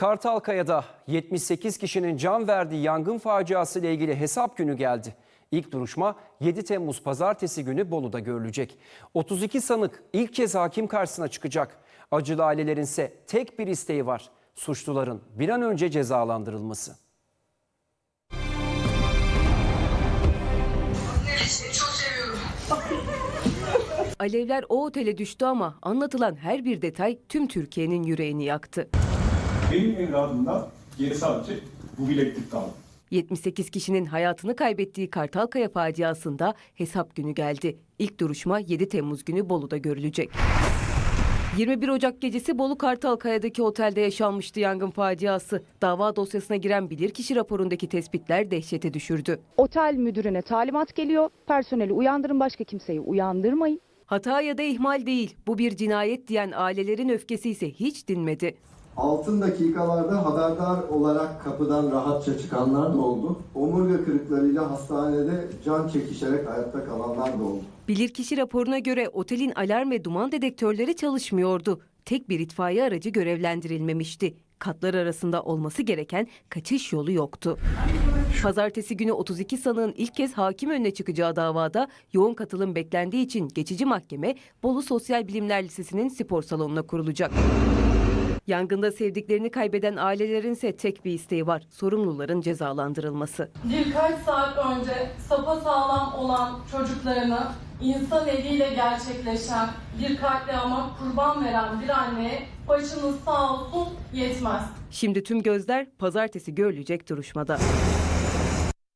Kartalkaya'da 78 kişinin can verdiği yangın faciası ile ilgili hesap günü geldi. İlk duruşma 7 Temmuz pazartesi günü Bolu'da görülecek. 32 sanık ilk kez hakim karşısına çıkacak. Acılı ailelerin ise tek bir isteği var. Suçluların bir an önce cezalandırılması. Alevler o otele düştü ama anlatılan her bir detay tüm Türkiye'nin yüreğini yaktı. Benim evladımda geri sadece bu bileklik kaldı. 78 kişinin hayatını kaybettiği Kartalkaya faciasında hesap günü geldi. İlk duruşma 7 Temmuz günü Bolu'da görülecek. 21 Ocak gecesi Bolu Kartalkaya'daki otelde yaşanmıştı yangın faciası. Dava dosyasına giren bilirkişi raporundaki tespitler dehşete düşürdü. Otel müdürüne talimat geliyor. Personeli uyandırın başka kimseyi uyandırmayın. Hata ya da ihmal değil, bu bir cinayet diyen ailelerin öfkesi ise hiç dinmedi. Altın dakikalarda haberdar olarak kapıdan rahatça çıkanlar da oldu. Omurga kırıklarıyla hastanede can çekişerek hayatta kalanlar da oldu. Bilirkişi raporuna göre otelin alarm ve duman dedektörleri çalışmıyordu. Tek bir itfaiye aracı görevlendirilmemişti. Katlar arasında olması gereken kaçış yolu yoktu. Pazartesi günü 32 sanığın ilk kez hakim önüne çıkacağı davada yoğun katılım beklendiği için geçici mahkeme Bolu Sosyal Bilimler Lisesi'nin spor salonuna kurulacak. Yangında sevdiklerini kaybeden ailelerin ise tek bir isteği var. Sorumluların cezalandırılması. birkaç saat önce sapasağlam olan çocuklarını insan eliyle gerçekleşen bir katliama kurban veren bir anneye başınız sağ olsun yetmez. Şimdi tüm gözler pazartesi görülecek duruşmada.